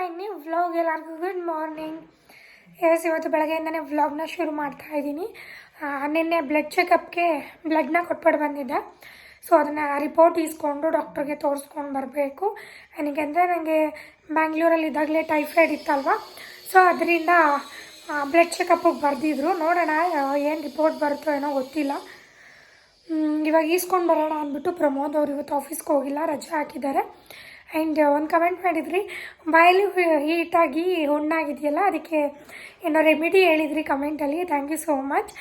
ಮೈ new vlog ಎಲ್ಲರಿಗೂ good morning yes ಇವತ್ತು ಬೆಳಗ್ಗೆಯಿಂದನೇ ವ್ಲಾಗ್ನ ಶುರು ಮಾಡ್ತಾ ಇದ್ದೀನಿ. ನಿನ್ನೆ ಬ್ಲಡ್ ಚೆಕಪ್ಗೆ ಬ್ಲಡ್ನ ಕೊಟ್ಬಿಟ್ಟು ಬಂದಿದ್ದೆ. ಸೊ ಅದನ್ನು ರಿಪೋರ್ಟ್ ಇಸ್ಕೊಂಡು ಡಾಕ್ಟ್ರಿಗೆ ತೋರಿಸ್ಕೊಂಡು ಬರಬೇಕು. ನನಗೆಂದರೆ ನನಗೆ ಬ್ಯಾಂಗ್ಳೂರಲ್ಲಿ ಇದ್ದಾಗಲೇ ಟೈಫಾಯ್ಡ್ ಇತ್ತಲ್ವ? ಸೊ ಅದರಿಂದ ಬ್ಲಡ್ ಚೆಕಪ್ಪಿಗೆ ಬರೆದಿದ್ರು. ನೋಡೋಣ ಏನು ರಿಪೋರ್ಟ್ ಬರುತ್ತೋ ಏನೋ ಗೊತ್ತಿಲ್ಲ. ಇವಾಗ ಈಸ್ಕೊಂಡು ಬರೋಣ ಅಂದ್ಬಿಟ್ಟು ಪ್ರಮೋದ್ ಅವ್ರು ಇವತ್ತು ಆಫೀಸ್ಗೆ ಹೋಗಿಲ್ಲ, ರಜೆ ಹಾಕಿದ್ದಾರೆ. ಆ್ಯಂಡ್ ಒಂದು ಕಮೆಂಟ್ ಮಾಡಿದ್ರಿ, ಬಾಯಲ್ಲಿ ಹೀಟಾಗಿ ಹುಣ್ಣಾಗಿದೆಯಲ್ಲ, ಅದಕ್ಕೆ ಏನೋ ರೆಮಿಡಿ ಹೇಳಿದ್ರಿ ಕಮೆಂಟಲ್ಲಿ thank you so much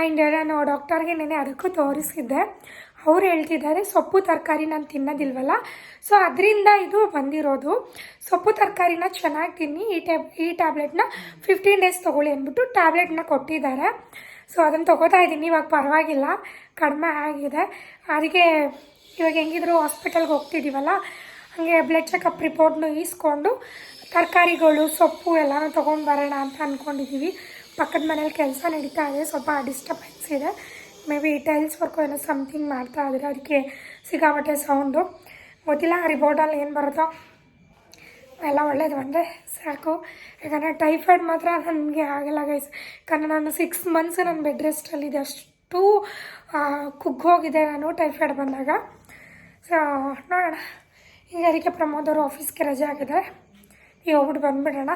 and ನಾನು ಡಾಕ್ಟರ್ಗೆ ನೆನೆ ಅದಕ್ಕೂ ತೋರಿಸಿದ್ದೆ. ಅವ್ರು ಹೇಳ್ತಿದ್ದಾರೆ, ಸೊಪ್ಪು ತರಕಾರಿ ನಾನು ತಿನ್ನೋದಿಲ್ವಲ್ಲ? ಸೊ ಅದರಿಂದ ಇದು ಬಂದಿರೋದು. ಸೊಪ್ಪು ತರಕಾರಿನ ಚೆನ್ನಾಗಿ ತಿನ್ನಿ, ಈ ಟ್ಯಾಬ್ ಈ ಟ್ಯಾಬ್ಲೆಟ್ನ ಫಿಫ್ಟೀನ್ ಡೇಸ್ ತೊಗೊಳ್ಳಿ ಅಂದ್ಬಿಟ್ಟು ಟ್ಯಾಬ್ಲೆಟ್ನ ಕೊಟ್ಟಿದ್ದಾರೆ. ಸೊ ಅದನ್ನು ತೊಗೋತಾ ಇದ್ದೀನಿ, ಇವಾಗ ಪರವಾಗಿಲ್ಲ, ಕಡಿಮೆ ಆಗಿದೆ. ಅದಕ್ಕೆ ಇವಾಗ ಹೆಂಗಿದ್ರು ಹಾಸ್ಪಿಟಲ್ಗೆ ಹೋಗ್ತಿದ್ದೀವಲ್ಲ ಹಾಗೆ ಬ್ಲಡ್ ಚೆಕಪ್ ರಿಪೋರ್ಟ್ನು ಈಸ್ಕೊಂಡು ತರಕಾರಿಗಳು, ಸೊಪ್ಪು ಎಲ್ಲನೂ ತೊಗೊಂಡು ಬರೋಣ ಅಂತ ಅಂದ್ಕೊಂಡಿದ್ದೀವಿ ಪಕ್ಕದ ಮನೇಲಿ ಕೆಲಸ ನಡೀತಾ ಇದೆ, ಸ್ವಲ್ಪ ಡಿಸ್ಟರ್ಬೆನ್ಸ್ ಇದೆ. ಮೇ ಬಿ ಟೈಲ್ಸ್ ವರ್ಕು ಏನೋ ಸಮಥಿಂಗ್ ಮಾಡ್ತಾ ಇದ್ದಾರೆ ಅದಕ್ಕೆ ಸಿಗಾಬಟ್ಟೆ ಸೌಂಡು ಗೊತ್ತಿಲ್ಲ ರಿಪೋರ್ಟಲ್ಲಿ ಏನು ಬರುತ್ತೋ. ಎಲ್ಲ ಒಳ್ಳೇದು ಬಂದರೆ ಸಾಕು. ಯಾಕಂದರೆ ಟೈಫಾಯ್ಡ್ ಮಾತ್ರ ನನಗೆ ಆಗಲ್ಲ ಗೈಸ್ ಯಾಕಂದರೆ ನಾನು ಸಿಕ್ಸ್ ಮಂತ್ಸ್ ನನ್ನ ಬೆಡ್ ರೆಸ್ಟಲ್ಲಿದೆ ಅಷ್ಟು ಕುಗ್ಗೋಗಿದೆ ನಾನು ಟೈಫಾಯ್ಡ್ ಬಂದಾಗ. ಸೊ ನೋಡೋಣ. ಈಗ ಅದಕ್ಕೆ ಪ್ರಮೋದ್ ಅವರು ಆಫೀಸ್ಗೆ ರಜೆ ಆಗಿದೆ ಈಗ ಹೋಗ್ಬಿಟ್ಟು ಬಂದುಬಿಡೋಣ.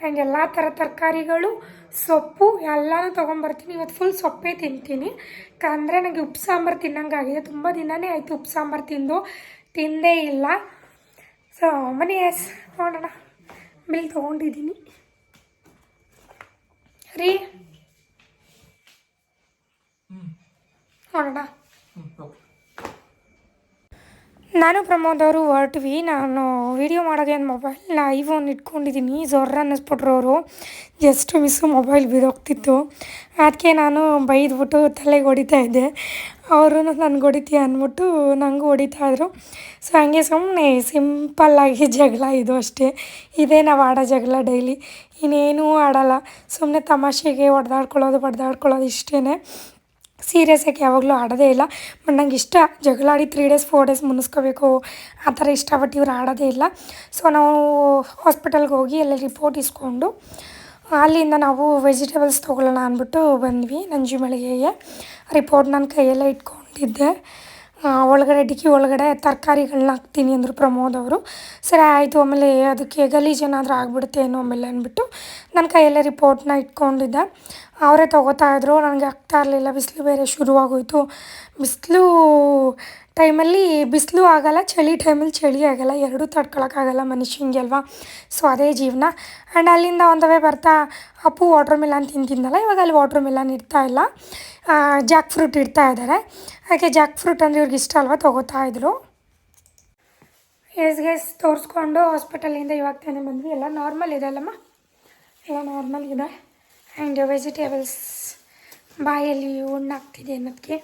ಆ್ಯಂಡ್ ಎಲ್ಲ ಥರ ತರಕಾರಿಗಳು ಸೊಪ್ಪು ಎಲ್ಲನೂ ತೊಗೊಂಬರ್ತೀನಿ. ಇವತ್ತು ಫುಲ್ ಸೊಪ್ಪೇ ತಿಂತೀನಿ. ಅಂದರೆ ನನಗೆ ಉಪ್ಪು ಸಾಂಬಾರು ತಿನ್ನಂಗಾಗಿದೆ. ತುಂಬ ದಿನವೇ ಆಯಿತು ಉಪ್ಪು ಸಾಂಬಾರು ತಿಂದು. ತಿಂದೇ ಇಲ್ಲ. ಸೊ ಮನಿ ಎಸ್ ನೋಡೋಣ. ಬಿಲ್ ತೊಗೊಂಡಿದ್ದೀನಿ. ರೀ? ನೋಡೋಣ. ನಾನು ಪ್ರಮೋದ್ ಅವರು ಹೊರಟ್ವಿ. ನಾನು ವೀಡಿಯೋ ಮಾಡೋದೇ ಒಂದು ಮೊಬೈಲ್ನ ಐಫೋನ್ ಇಟ್ಕೊಂಡಿದ್ದೀನಿ ಜೊರ್ರ ಅನ್ನಿಸ್ಬಿಟ್ರು ಅವರು. ಜಸ್ಟ್ ಮಿಸ್ಸು ಮೊಬೈಲ್ ಬಿದೋಗ್ತಿತ್ತು ಅದಕ್ಕೆ ನಾನು ಬೈದ್ಬಿಟ್ಟು ತಲೆಗೆ ಹೊಡಿತಾ ಇದ್ದೆ. ಅವರು ನನಗೆ ಹೊಡಿತೀಯ ಅಂದ್ಬಿಟ್ಟು ನನಗೂ ಹೊಡಿತಾ ಇದ್ರು. ಸೊ ಹಂಗೆ ಸುಮ್ಮನೆ ಸಿಂಪಲ್ಲಾಗಿ ಜಗಳ ಇದು ಅಷ್ಟೇ. ಇದೇ ನಾವು ಆಡೋ ಜಗಳ ಡೈಲಿ ಇನ್ನೇನೂ ಆಡೋಲ್ಲ. ಸುಮ್ಮನೆ ತಮಾಷೆಗೆ ಹೊಡೆದಾಡ್ಕೊಳ್ಳೋದು, ಬಡ್ದಾಡ್ಕೊಳ್ಳೋದು ಇಷ್ಟೇ ಸೀರಿಯಸ್ಸಾಗಿ ಯಾವಾಗಲೂ ಆಡೋದೇ ಇಲ್ಲ. ಬಟ್ ನಂಗೆ ಇಷ್ಟ ಜಗಳಾಡಿ ತ್ರೀ ಡೇಸ್ ಫೋರ್ ಡೇಸ್ ಮುನಿಸ್ಕೋಬೇಕು ಆ ಥರ ಇಷ್ಟ ಬಟ್ ಇವ್ರು ಆಡೋದೇ ಇಲ್ಲ. ಸೊ ನಾವು ಹಾಸ್ಪಿಟಲ್ಗೆ ಹೋಗಿ ಎಲ್ಲ ರಿಪೋರ್ಟ್ ಇಸ್ಕೊಂಡು, ಅಲ್ಲಿಂದ ನಾವು ವೆಜಿಟೇಬಲ್ಸ್ ತೊಗೊಳ್ಳೋಣ ಅಂದ್ಬಿಟ್ಟು ಬಂದ್ವಿ. ನಂಜಿ ಮಳಿಗೆಗೆ ರಿಪೋರ್ಟ್ ನನ್ನ ಕೈಯಲ್ಲೇ ಇಟ್ಕೊಂಡಿದ್ದೆ. ಒಳಗಡೆ ಡಿಕ್ಕಿ ಒಳಗಡೆ ತರಕಾರಿಗಳನ್ನ ಹಾಕ್ತೀನಿ ಅಂದರು ಪ್ರಮೋದ್ ಅವರು. ಸರಿ, ಆಯಿತು, ಆಮೇಲೆ ಅದಕ್ಕೆ ಗಲೀಜು ಏನಾದರೂ ಆಗಿಬಿಡುತ್ತೆ ಏನೋ ಆಮೇಲೆ ಅಂದ್ಬಿಟ್ಟು ನನ್ನ ಕೈಯಲ್ಲೇ ರಿಪೋರ್ಟ್ನ ಇಟ್ಕೊಂಡಿದ್ದೆ. ಅವರೇ ತೊಗೋತಾ ಇದ್ರು, ನನಗೆ ಆಗ್ತಾ ಇರಲಿಲ್ಲ, ಬಿಸಿಲು ಬೇರೆ ಶುರುವಾಗೋಯಿತು. ಬಿಸಿಲು ಟೈಮಲ್ಲಿ, ಬಿಸಿಲು ಆಗಲ್ಲ, ಚಳಿ ಟೈಮಲ್ಲಿ ಚಳಿ ಆಗಲ್ಲ, ಎರಡೂ ತಡ್ಕೊಳಕ್ಕಾಗಲ್ಲ ಮನುಷ್ಯಂಗೆ ಅಲ್ವಾ? ಸೊ ಅದೇ ಜೀವನ. ಆ್ಯಂಡ್ ಅಲ್ಲಿಂದ ಒಂದವೇ ಬರ್ತಾ, ಅಪ್ಪು ವಾಟ್ರ್ ಮಿಲನ್ ತಿಂತಿದ್ದಲ್ಲ ಇವಾಗ ಅಲ್ಲಿ ವಾಟ್ರ್ ಮಿಲನ್ ಇರ್ತಾ ಇಲ್ಲ. ಜಾಕ್ ಫ್ರೂಟ್ ಇಡ್ತಾ ಇದ್ದಾರೆ. ಹಾಗೆ ಜಾಕ್ ಫ್ರೂಟ್ ಅಂದರೆ ಇವ್ರಿಗೆ ಇಷ್ಟ ಅಲ್ವಾ ತೊಗೋತಾ ಇದ್ರು. ಎಸ್ ಗೆಸ್ ತೋರಿಸ್ಕೊಂಡು ಹಾಸ್ಪಿಟಲಿಂದ ಇವಾಗ ತಾನೇ ಬಂದ್ವಿ. ಎಲ್ಲ ನಾರ್ಮಲ್ ಇದೆ ಅಲ್ಲಮ್ಮ? ಎಲ್ಲ ನಾರ್ಮಲ್ ಇದೆ. ಆ್ಯಂಡ್ ವೆಜಿಟೇಬಲ್ಸ್ ಬಾಯಲ್ಲಿ ಹುಣ್ಣಾಗ್ತಿದೆ ಅನ್ನೋದಕ್ಕೆ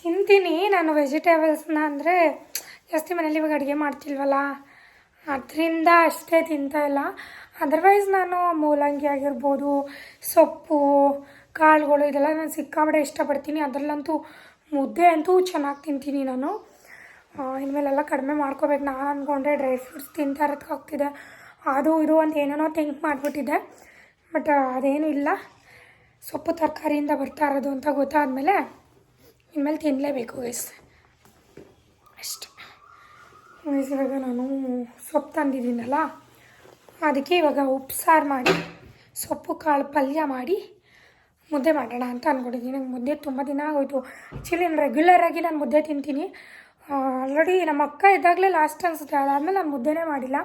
ತಿಂತೀನಿ ನಾನು ವೆಜಿಟೇಬಲ್ಸ್ನ ಅಂದರೆ ಜಾಸ್ತಿ ಮನೇಲಿ ಇವಾಗ ಅಡುಗೆ ಮಾಡ್ತಿಲ್ವಲ್ಲ? ಅದರಿಂದ ಅಷ್ಟೇ ತಿಂತಾ ಇಲ್ಲ. ಅದರ್ವೈಸ್ ನಾನು ಮೂಲಂಗಿ ಆಗಿರ್ಬೋದು, ಸೊಪ್ಪು ಕಾಳುಗಳು ಇದೆಲ್ಲ ನಾನು ಸಿಕ್ಕಾಪಟ್ಟೆ ಇಷ್ಟಪಡ್ತೀನಿ. ಅದರಲ್ಲಂತೂ ಮುದ್ದೆ ಅಂತೂ ಚೆನ್ನಾಗಿ ತಿಂತೀನಿ ನಾನು. ಇನ್ಮೇಲೆಲ್ಲ ಕಡಿಮೆ ಮಾಡ್ಕೋಬೇಕು. ನಾನು ಅಂದ್ಕೊಂಡ್ರೆ ಡ್ರೈ ಫ್ರೂಟ್ಸ್ ತಿಂತಾ ಇರೋದಕ್ಕೆ ಹೋಗ್ತಿದೆ ಅದು, ಇದು ಅಂತ ಏನೇನೋ ಥಿಂಕ್ ಮಾಡಿಬಿಟ್ಟಿದ್ದೆ. ಬಟ್ ಅದೇನೂ ಇಲ್ಲ. ಸೊಪ್ಪು ತರಕಾರಿಯಿಂದ ಬರ್ತಾ ಇರೋದು ಅಂತ ಗೊತ್ತಾದಮೇಲೆ ಇನ್ಮೇಲೆ ತಿನ್ನಲೇಬೇಕು ಗೈಸ್ ಅಷ್ಟೆ. ಇವಾಗ ನಾನು ಸೊಪ್ಪು ತಂದಿದ್ದೀನಲ್ಲ, ಅದಕ್ಕೆ ಇವಾಗ ಉಪ್ಸಾರು ಸಾರು ಮಾಡಿ, ಸೊಪ್ಪು ಕಾಳು ಪಲ್ಯ ಮಾಡಿ ಮುದ್ದೆ ಮಾಡೋಣ ಅಂತ ಅಂದ್ಕೊಂಡಿದ್ದೀನಿ. ನಂಗೆ ಮುದ್ದೆ ತುಂಬ ದಿನ ಆಗೋಯ್ತು. ಆ್ಯಕ್ಚುಲಿ ನಾನು ರೆಗ್ಯುಲರಾಗಿ ನಾನು ಮುದ್ದೆ ತಿಂತೀನಿ. ಆಲ್ರೆಡಿ ನಮ್ಮ ಅಕ್ಕ ಇದ್ದಾಗಲೇ ಲಾಸ್ಟ್ ಅನಿಸುತ್ತೆ. ಅದಾದಮೇಲೆ ನಾನು ಮುದ್ದೆನೇ ಮಾಡಿಲ್ಲ.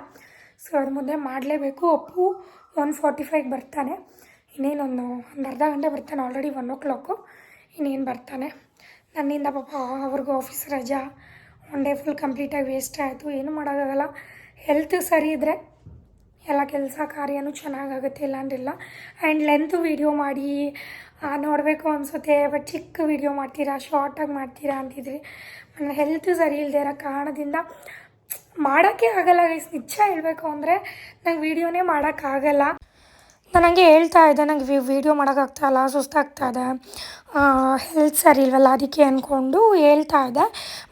ಸೊ ಅದು ಮುದ್ದೆ ಮಾಡಲೇಬೇಕು. ಅಪ್ಪು ಒನ್ ಫಾರ್ಟಿ ಫೈವ್ಗೆ ಬರ್ತಾನೆ. ಇನ್ನೇನೊಂದು ಒಂದು ಅರ್ಧ ಗಂಟೆ ಬರ್ತಾನೆ ಆಲ್ರೆಡಿ ಒನ್ ಓ ಕ್ಲಾಕು ಇನ್ನೇನು ಬರ್ತಾನೆ. ನನ್ನಿಂದ ಪಾಪ ಅವ್ರಿಗೂ ಆಫೀಸ್ ರಜಾ. ಒನ್ ಡೇ ಫುಲ್ ಕಂಪ್ಲೀಟಾಗಿ ವೇಸ್ಟ್ ಆಯಿತು. ಏನು ಮಾಡೋಕ್ಕಾಗಲ್ಲ. ಹೆಲ್ತ್ ಸರಿ ಇದ್ದರೆ ಎಲ್ಲ ಕೆಲಸ ಕಾರ್ಯನೂ ಚೆನ್ನಾಗಾಗುತ್ತೆ ಇಲ್ಲಾಂದ್ರಿಲ್ಲ. ಆ್ಯಂಡ್ ಲೆಂತ್ ವೀಡಿಯೋ ಮಾಡಿ ನೋಡಬೇಕು ಅನಿಸುತ್ತೆ ಬಟ್ ಚಿಕ್ಕ ವೀಡಿಯೋ ಮಾಡ್ತೀರಾ ಶಾರ್ಟಾಗಿ ಮಾಡ್ತೀರಾ ಅಂತಿದ್ರಿ, ನನ್ನ ಹೆಲ್ತ್ ಸರಿ ಇಲ್ಲದೆ ಇರೋ ಕಾರಣದಿಂದ ಮಾಡೋಕ್ಕೆ ಆಗಲ್ಲ ಗೈಸ್ ನಿಜ ಹೇಳಬೇಕು ಅಂದರೆ ನಂಗೆ ವೀಡಿಯೋನೇ ಮಾಡೋಕ್ಕಾಗಲ್ಲ ನನಗೆ ಹೇಳ್ತಾ ಇದ್ದೆ, ನಂಗೆ ವೀಡಿಯೋ ಮಾಡೋಕ್ಕಾಗ್ತಾಯಿಲ್ಲ ಸುಸ್ತಾಗ್ತಾ ಇದೆ. ಹೆಲ್ತ್ ಸರಿ ಇಲ್ವಲ್ಲ, ಅದಕ್ಕೆ ಅಂದ್ಕೊಂಡು ಹೇಳ್ತಾ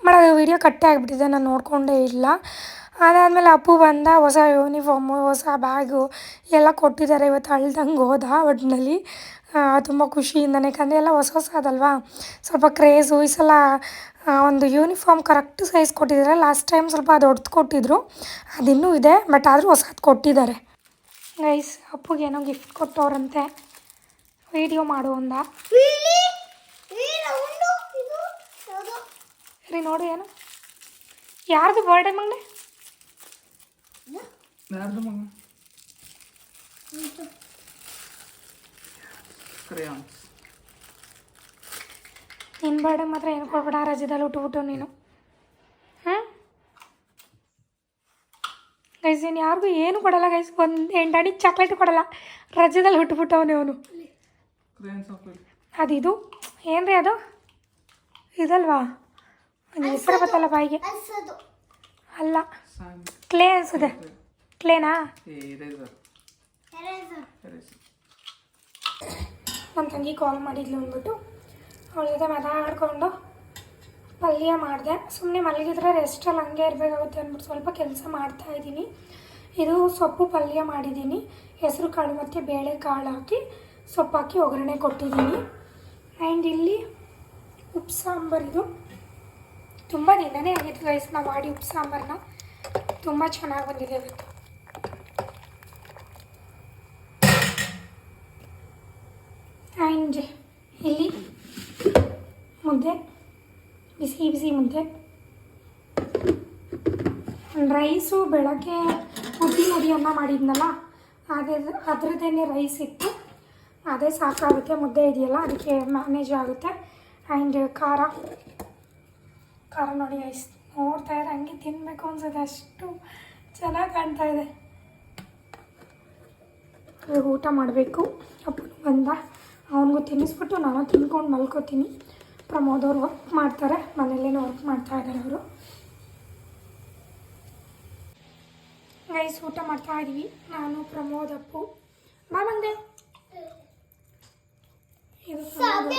ಬಟ್ ಅದು ವೀಡಿಯೋ ಕಟ್ಟೆ ಆಗಿಬಿಟ್ಟಿದೆ, ನಾನು ನೋಡಿಕೊಂಡೇ ಇಲ್ಲ. ಅದಾದಮೇಲೆ ಅಪ್ಪು ಬಂದ ಹೊಸ ಯೂನಿಫಾರ್ಮು ಹೊಸ ಬ್ಯಾಗು ಎಲ್ಲ ಕೊಟ್ಟಿದ್ದಾರೆ. ಇವತ್ತು ಅಳ್ದಂಗೆ ಹೋದ ಒಟ್ಟಿನಲ್ಲಿ ತುಂಬ ಖುಷಿಯಿಂದನೇ. ಯಾಕಂದರೆ ಎಲ್ಲ ಹೊಸ ಹೊಸದಲ್ವಾ ಸ್ವಲ್ಪ ಕ್ರೇಜು ಈ ಸಲ ಒಂದು ಯೂನಿಫಾರ್ಮ್ ಕರೆಕ್ಟ್ ಸೈಜ್ ಕೊಟ್ಟಿದ್ದಾರೆ. ಲಾಸ್ಟ್ ಟೈಮ್ ಸ್ವಲ್ಪ ಅದು ಹೊಡ್ದು ಕೊಟ್ಟಿದ್ರು. ಅದಿನ್ನೂ ಇದೆ ಬಟ್ ಆದರೂ ಹೊಸದು ಕೊಟ್ಟಿದ್ದಾರೆ. ಗೈಸ್ ಅಪ್ಪುಗೆ ಏನೋ ಗಿಫ್ಟ್ ಕೊಟ್ಟವ್ರಂತೆ. ವಿಡಿಯೋ ಮಾಡು ಅಂದ ಸರಿ ನೋಡು ಏನು. ಯಾರ್ದು ಬರ್ಡೇ ಮಗನೆ ಯಾರ್ದು Burada. Crayons. ನಿನ್ನ ಬರ್ಡೇ ಮಾತ್ರ ಏನು ಕೊಡ್ಬೇಡ ರಜದಲ್ಲಿ ಹುಟ್ಟುಬಿಟ್ಟು ನೀನು. ಹಾಂ? ಗೈಸ್ ನೀನು ಯಾರಿಗೂ ಏನು ಕೊಡಲ್ಲ ಗೈಸ್ ಒಂದು ಎಂಟಾಣಿ ಚಾಕ್ಲೇಟ್ ಕೊಡಲ್ಲ. ರಜದಲ್ಲಿ ಹುಟ್ಟುಬಿಟ್ಟವನೇ ಅವನು. ಅದು ಇದು ಅದಿದು? ಏನು ರೀ ಅದು? ಇದಲ್ವಾ? ಹೆಸರು ಬತ್ತಲ್ಲ ಬಾಯಿಗೆ. ಅಲ್ಲ. ಕ್ಲೇ ಅನ್ಸುತ್ತೆ. ಎರೇಸರ್ ನಮ್ಮ ತಂಗಿ ಕಾಲ್ ಮಾಡಿದ್ಲು ಅಂದ್ಬಿಟ್ಟು ಅವಳ ಜೊತೆ ಮಾತಾಡ್ಕೊಂಡು ಪಲ್ಯ ಮಾಡಿದೆ. ಸುಮ್ಮನೆ ಮಲಗಿದ್ರೆ ರೆಸ್ಟಲ್ಲಿ ಹಂಗೆ ಇರಬೇಕಾಗುತ್ತೆ ಅಂದ್ಬಿಟ್ಟು ಸ್ವಲ್ಪ ಕೆಲಸ ಮಾಡ್ತಾ ಇದ್ದೀನಿ. ಇದು ಸೊಪ್ಪು ಪಲ್ಯ ಮಾಡಿದ್ದೀನಿ. ಹೆಸರು ಕಾಳು ಮತ್ತು ಬೇಳೆ ಕಾಳು ಹಾಕಿ ಸೊಪ್ಪು ಹಾಕಿ ಒಗ್ಗರಣೆ ಕೊಟ್ಟಿದ್ದೀನಿ. ಆ್ಯಂಡ್ ಇಲ್ಲಿ ಉಪ್ಪು ಸಾಂಬಾರು ಇದು. ತುಂಬ ದಿನನೇ ಆಗಿತ್ತು ಗೈಸ್ ನಾವು ಮಾಡಿ ಉಪ್ಪು ಸಾಂಬಾರನ್ನ ತುಂಬ ಚೆನ್ನಾಗಿ ಬಂದಿದೆ. ಇವತ್ತು ಆ್ಯಂಡ್ ಇಲ್ಲಿ ಮುದ್ದೆ. ಬಿಸಿ ಬಿಸಿ ಮುದ್ದೆ. ರೈಸು ಬೆಳಗ್ಗೆ ಹುಡಿ ಅನ್ನ ಮಾಡಿದ್ನಲ್ಲ, ಅದೇ ಅದ್ರದ್ದೇನೆ ರೈಸ್ ಇತ್ತು. ಅದೇ ಸಾಕಾಗುತ್ತೆ, ಮುದ್ದೆ ಇದೆಯಲ್ಲ, ಅದಕ್ಕೆ ಮ್ಯಾನೇಜ್ ಆಗುತ್ತೆ. ಆ್ಯಂಡ್ ಖಾರ. ಖಾರ ನೋಡಿ ಐಸ್ ನೋಡ್ತಾ ಇದ್ರೆ ಹಂಗೆ ತಿನ್ನಬೇಕು ಅನ್ಸುತ್ತೆ, ಅಷ್ಟು ಚೆನ್ನಾಗಿ ಕಾಣ್ತಾ ಇದೆ. ಊಟ ಮಾಡಬೇಕು. ಅಪ್ಪ ಬಂದ. ಅವನಿಗೂ ತಿನ್ನಿಸ್ಬಿಟ್ಟು ನಾನು ತಿನ್ಕೊಂಡು ಮಲ್ಕೋತೀನಿ. ಪ್ರಮೋದ್ ಅವ್ರು ವರ್ಕ್ ಮಾಡ್ತಾರೆ. ಮನೇಲೇನೋ ವರ್ಕ್ ಮಾಡ್ತಾ ಇದ್ದಾರೆ ಅವರು. ರೈಸ್ ಊಟ ಮಾಡ್ತಾ ಇದ್ದೀವಿ ನಾನು ಪ್ರಮೋದ್ ಅಪ್ಪು. ಬಾ ಬಂದೆ. ಇದು ಪ್ರಮೋದ್.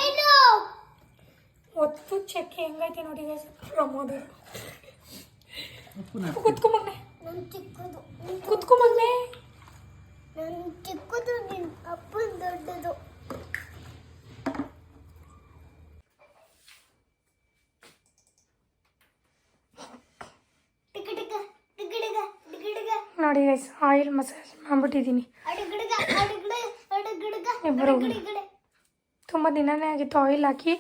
ಒತ್ತು ಚಕ್ಕೆ ಹೆಂಗೈತೆ ನೋಡಿ ಪ್ರಮೋದ್ ಕುತ್ಕೊಂಬ ಉಪ್ಪುನ ನೋಡಿ ಗೈಸ್ ಆಯಿಲ್ ಮಸಾಜ್ ಮಾಡ್ಬಿಟ್ಟಿದ್ದೀನಿ. ಇಬ್ಬರು. ತುಂಬ ದಿನನೇ ಆಗಿತ್ತು ಆಯಿಲ್ ಹಾಕಿ.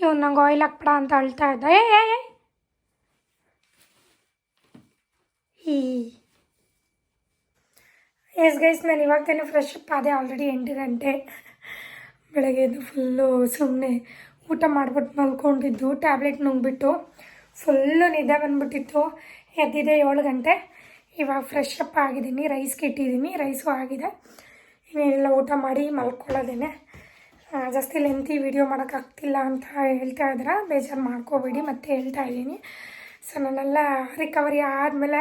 ಇವನು ನಂಗೆ ಆಯಿಲ್ ಹಾಕ್ಬೇಡ ಅಂತ ಅಳ್ತಾ ಇದ್ದ. ಏ. ಈ ಎಸ್ ಗೈಸ್ ನಾನು ಇವಾಗ ತಾನೇ ಫ್ರೆಶ್ ಅಪ್ ಆದೆ. ಆಲ್ರೆಡಿ ಎಂಟು ಗಂಟೆ. ಬೆಳಗ್ಗೆ ಎದ್ದು ಫುಲ್ಲು ಸುಮ್ಮನೆ ಊಟ ಮಾಡ್ಬಿಟ್ಟು ಮಲ್ಕೊಂಡಿದ್ದು. ಟ್ಯಾಬ್ಲೆಟ್ ನುಂಗ್ಬಿಟ್ಟು ಫುಲ್ಲು ನಿದ್ದೆ ಬಂದ್ಬಿಟ್ಟಿತ್ತು. ಎದ್ದಿದೆ ಏಳು ಗಂಟೆ. ಇವಾಗ ಫ್ರೆಶ್ ಅಪ್ ಆಗಿದ್ದೀನಿ ರೈಸ್ಗೆ ಇಟ್ಟಿದ್ದೀನಿ ರೈಸು ಆಗಿದೆ. ಇನ್ನೆಲ್ಲ ಊಟ ಮಾಡಿ ಮಲ್ಕೊಳ್ಳೋದೇನೆ. ಜಾಸ್ತಿ ಲೆಂತಿ ವೀಡಿಯೋ ಮಾಡೋಕ್ಕಾಗ್ತಿಲ್ಲ ಅಂತ ಹೇಳ್ತಾ ಇದ್ರೆ. ಬೇಜಾರು ಮಾಡ್ಕೋಬೇಡಿ, ಮತ್ತೆ ಹೇಳ್ತಾ ಇದ್ದೀನಿ. ಸೊ ನಾನೆಲ್ಲ ರಿಕವರಿ ಆದಮೇಲೆ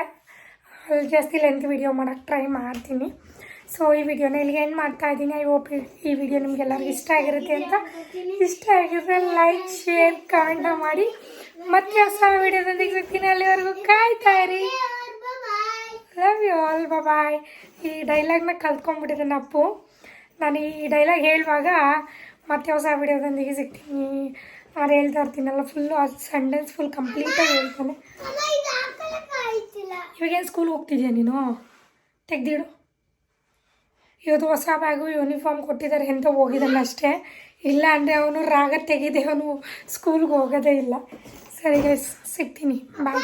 ಅಲ್ಲಿ ಜಾಸ್ತಿ ಲೆಂತ್ ವಿಡಿಯೋ ಮಾಡೋಕ್ಕೆ ಟ್ರೈ ಮಾಡ್ತೀನಿ. ಸೊ ಈ ವಿಡಿಯೋನ ಇಲ್ಲಿಗೆ ಏನು ಮಾಡ್ತಾ ಇದ್ದೀನಿ. ಐ ಹೋಪ್ ಈ ವಿಡಿಯೋ ನಿಮಗೆಲ್ಲರಿಗೂ ಇಷ್ಟ ಆಗಿರುತ್ತೆ ಅಂತ. ಇಷ್ಟ ಆಗಿದ್ರೆ ಲೈಕ್ ಶೇರ್ ಕಾಂಡ ಮಾಡಿ. ಮತ್ತೆ ಹೊಸ ವಿಡಿಯೋದೊಂದಿಗೆ ಸಿಗ್ತೀನಿ ಅಲ್ಲಿವರೆಗೂ. ಕಾಯ್ತಾ ಇರಿ. ಲವ್ ಯು ಆಲ್ ಬಾಯ್ ಈ ಡೈಲಾಗ್ನ ಕಲ್ತ್ಕೊಂಡ್ಬಿಟ್ಟಿದ್ದೇನೆ ಅಪ್ಪು ನಾನು ಈ ಡೈಲಾಗ್ ಹೇಳುವಾಗ ಮತ್ತೆ ಹೊಸ ವಿಡಿಯೋದೊಂದಿಗೆ ಸಿಗ್ತೀನಿ. ನಾನು ಹೇಳ್ತಾ ಇರ್ತೀನಲ್ಲ ಫುಲ್ಲು ಆ ಸೆಂಟೆನ್ಸ್ ಫುಲ್ ಕಂಪ್ಲೀಟಾಗಿ ಹೇಳ್ತಾನೆ. ಇವಾಗೇನು ಸ್ಕೂಲ್ ಹೋಗ್ತಿದ್ಯಾ ನೀನು? ತೆಗ್ದಿಡು. ಇವತ್ತು ಹೊಸ ಬ್ಯಾಗು ಯೂನಿಫಾರ್ಮ್ ಕೊಟ್ಟಿದ್ದಾರೆ ಅಂತ ಹೋಗಿದ್ದಾನೆ ಅಷ್ಟೇ. ಇಲ್ಲ ಅಂದರೆ ಅವನು ರಾಗ ತೆಗೆದೆ ಅವನು ಸ್ಕೂಲ್ಗೆ ಹೋಗೋದೇ ಇಲ್ಲ. ಸರಿ ಸಿಗ್ತೀನಿ. ಬಾಯ್